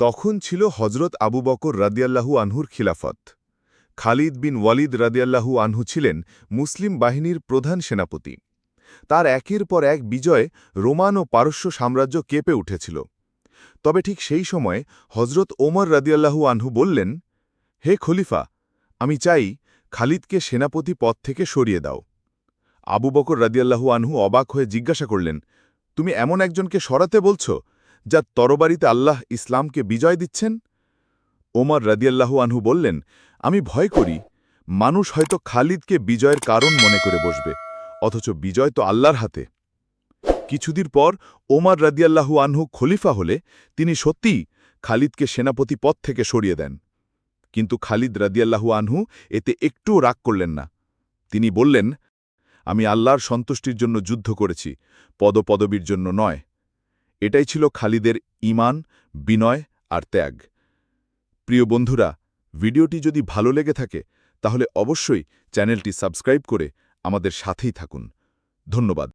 তখন ছিল হজরত আবু বকর রাদিয়াল্লাহু আনহুর খিলাফত। খালিদ বিন ওয়ালিদ রাদিয়াল্লাহু আনহু ছিলেন মুসলিম বাহিনীর প্রধান সেনাপতি। তার একের পর এক বিজয় রোমান ও পারস্য সাম্রাজ্য কেঁপে উঠেছিল। তবে ঠিক সেই সময় হজরত ওমর রাদিয়াল্লাহু আনহু বললেন, হে খলিফা, আমি চাই খালিদকে সেনাপতি পদ থেকে সরিয়ে দাও। আবু বকর রাদিয়াল্লাহু আনহু অবাক হয়ে জিজ্ঞাসা করলেন, তুমি এমন একজনকে সরাতে বলছ? যার তরবারিতে আল্লাহ ইসলামকে বিজয় দিচ্ছেন? ওমর রাদিয়াল্লাহু আনহু বললেন, আমি ভয় করি। মানুষ হয়তো খালিদকে বিজয়ের কারণ মনে করে বসবে, অথচ বিজয় তো আল্লাহর হাতে। কিছুদিন পর ওমর রাদিয়াল্লাহু আনহু খলিফা হলে তিনি সত্যিই খালিদকে সেনাপতি পদ থেকে সরিয়ে দেন। কিন্তু খালিদ রাদিয়াল্লাহু আনহু এতে একটুও রাগ করলেন না। তিনি বললেন, আমি আল্লাহর সন্তুষ্টির জন্য যুদ্ধ করেছি, পদপদবীর জন্য নয়। এটাই ছিল খালিদের ইমান বিনয় আর ত্যাগ। প্রিয় বন্ধুরা, ভিডিওটি যদি ভালো লেগে থাকে, তাহলে অবশ্যই চ্যানেলটি সাবস্ক্রাইব করে আমাদের সাথেই থাকুন। ধন্যবাদ।